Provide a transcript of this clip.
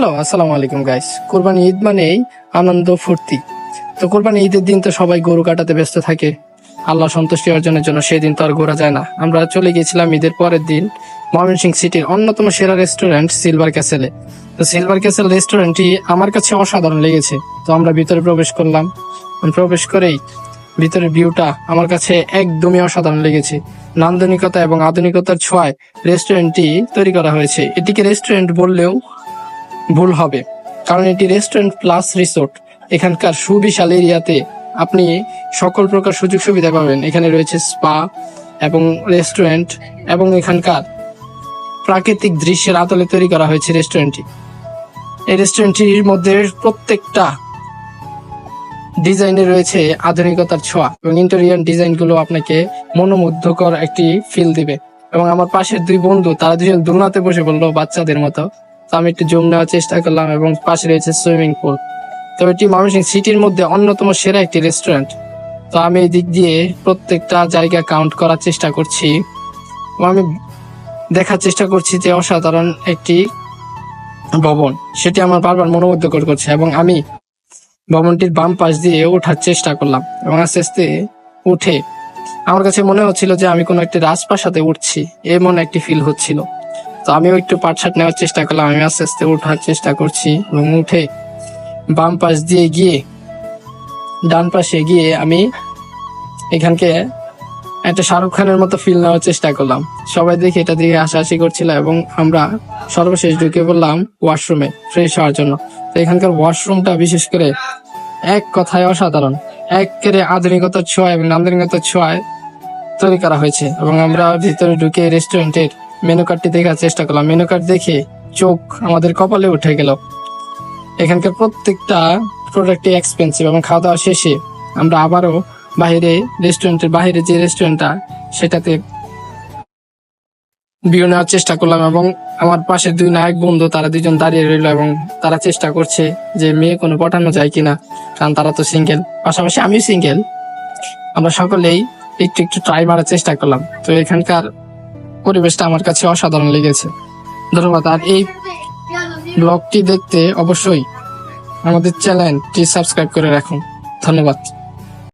Hello, আসসালামু আলাইকুম guys কোরবানি ঈদ মানেই আনন্দ, ফুর্তি। তো কোরবানি ঈদের দিন তো সবাই গরু কাটাতে ব্যস্ত থাকে। আল্লাহ সন্তুষ্টি অর্জনের জন্য সেই দিন তো আর ঘোরা যায় না। আমরা চলে গিয়েছিলাম ঈদের পরের দিন ময়মনসিং সিটির অন্যতম সেরা রেস্টুরেন্ট সিলভার ক্যাসেলে তো সিলভার ক্যাসেল রেস্টুরেন্টটি আমার কাছে অসাধারণ লেগেছে। তো আমরা ভিতরে প্রবেশ করলাম। প্রবেশ করেই ভিতরের ভিউটা আমার কাছে একদমই অসাধারণ লেগেছে। নান্দনিকতা এবং আধুনিকতার ছোঁয়ায় রেস্টুরেন্টটি তৈরি করা হয়েছে। এটিকে রেস্টুরেন্ট বললেও ভুল হবে। কারণ এটি রেস্টুরেন্ট প্লাস রিসোর্ট। এখানকার সুবিশাল এরিয়াতে আপনি সকল প্রকার সুযোগ সুবিধা পাবেন। এখানে রয়েছে স্পা এবং রেস্টুরেন্ট এবং এখানকার প্রাকৃতিক দৃশ্যের আতলে তৈরি করা হয়েছে রেস্টুরেন্টটি। এই রেস্টুরেন্টটির মধ্যে প্রত্যেকটা ডিজাইনে রয়েছে আধুনিকতার ছোঁয়া এবং ইন্টেরিয়ার ডিজাইনগুলো আপনাকে মনোমুগ্ধকর একটি ফিল দিবে। এবং আমার পাশের দুই বন্ধু, তারা দুজন দোলনাতে বসে বলল, বাচ্চাদের মতো। তো আমি একটু জুম নেওয়ার চেষ্টা করলাম এবং পাশে রয়েছে সুইমিং পুল। তো এটি ময়মনসিংহ সিটির মধ্যে অন্যতম সেরা একটি রেস্টুরেন্ট। তো আমি এই দিক দিয়ে প্রত্যেকটা জায়গা কাউন্ট করার চেষ্টা করছি। আমি দেখার চেষ্টা করছি যে অসাধারণ একটি ভবন। সেটি আমার বারবার মনোমুগ্ধকর করছে এবং আমি ভবনটির বাম পাশ দিয়ে ওঠার চেষ্টা করলাম এবং আস্তে আস্তে উঠে। আমার কাছে মনে হচ্ছিল যে আমি কোনো একটি রাজপ্রাসাদে উঠছি। এমন একটি ফিল হচ্ছিল। তো আমিও একটু পাটসাট নেওয়ার চেষ্টা করলাম, আমি আস্তে আস্তে ওঠার চেষ্টা করছি এবং উঠে বাম পাশ দিয়ে গিয়ে ডান পাশে গিয়ে আমি এখানকে একটা শাহরুখ খানের মতো ফিল নেওয়ার চেষ্টা করলাম। সবাই দেখে এটা দিকে হাসাহাসি করছিল এবং আমরা সর্বশেষ ঢুকে পড়লাম ওয়াশরুমে ফ্রেশ হওয়ার জন্য। তো এখানকার ওয়াশরুমটা বিশেষ করে এক কথায় অসাধারণ। একেবারে আধুনিকতার ছোঁয়া এবং নান্দনিকতার ছোঁয়ায় তৈরি করা হয়েছে এবং আমরা ভিতরে ঢুকে রেস্টুরেন্টের মেনু কার্ডটি দেখার চেষ্টা করলাম। মেনু কার্ড দেখে চোখ আমাদের কপালে উঠে গেল। এখানকার প্রত্যেকটা প্রোডাক্টই এক্সপেন্সিভ এবং খাওয়া দাওয়া শেষে আমরা আবারও বাইরে রেস্টুরেন্টের বাইরে যে রেস্টুরেন্টটা সেটাতে ভিউ নেওয়ার চেষ্টা করলাম এবং আমার পাশে দুই নায়ক বন্ধু, তারা দুজন দাঁড়িয়ে রইল এবং তারা চেষ্টা করছে যে মেয়ে কোনো পটানো যায় কিনা, কারণ তারা তো সিঙ্গেল পাশাপাশি আমিও সিঙ্গেল আমরা সকলেই একটু একটু ট্রাই মারার চেষ্টা করলাম। তো এখানকার পরিবেশটা আমার কাছে অসাধারণ লেগেছে। ধন্যবাদ। আর এই ব্লগটি দেখতে অবশ্যই আমাদের চ্যানেলটি সাবস্ক্রাইব করে রাখুন। ধন্যবাদ।